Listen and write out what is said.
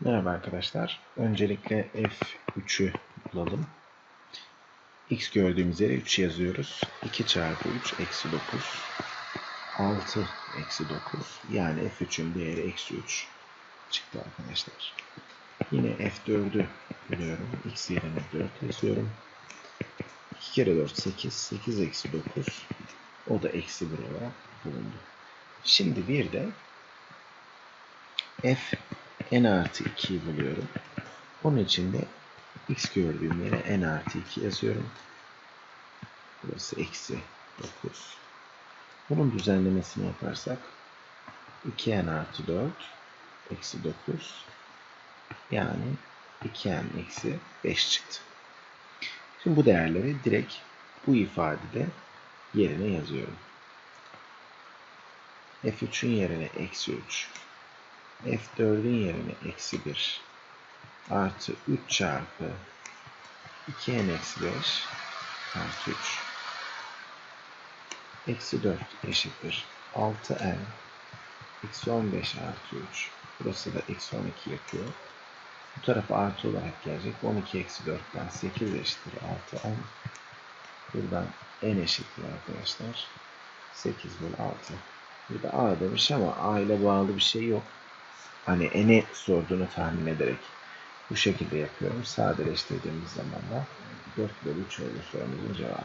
Merhaba arkadaşlar. Öncelikle F3'ü bulalım. X gördüğümüz yere 3 yazıyoruz. 2 çarpı 3 eksi 9. 6 eksi 9. Yani F3'ün değeri eksi 3 çıktı arkadaşlar. Yine F4'ü buluyorum. X yerine 4 yazıyorum. 2 kere 4 8. 8 eksi 9. O da eksi 1 olarak bulundu. Şimdi bir de F n artı 2'yi buluyorum. Onun için de x gördüğüm yere n artı 2 yazıyorum. Burası eksi 9. Bunun düzenlemesini yaparsak 2n artı 4 eksi 9 yani 2n eksi 5 çıktı. Şimdi bu değerleri direkt bu ifadede yerine yazıyorum. f3'ün yerine eksi 3 f4'ün yerine eksi 1 artı 3 çarpı 2n eksi 5 artı 3 eksi 4 eşittir 6n eksi 15 artı 3 burası da eksi 12 yapıyor. Bu tarafa artı olarak gelecek. 12 eksi 4'ten 8 eşittir 6n. Buradan n eşittir arkadaşlar. 8 bölü 6. Burada a demiş ama a ile bağlı bir şey yok hani eni sorduğunu tahmin ederek bu şekilde yapıyorum. Sadeleştirdiğimiz zaman da 4 bölü 3 oldu sorumuzun cevabı.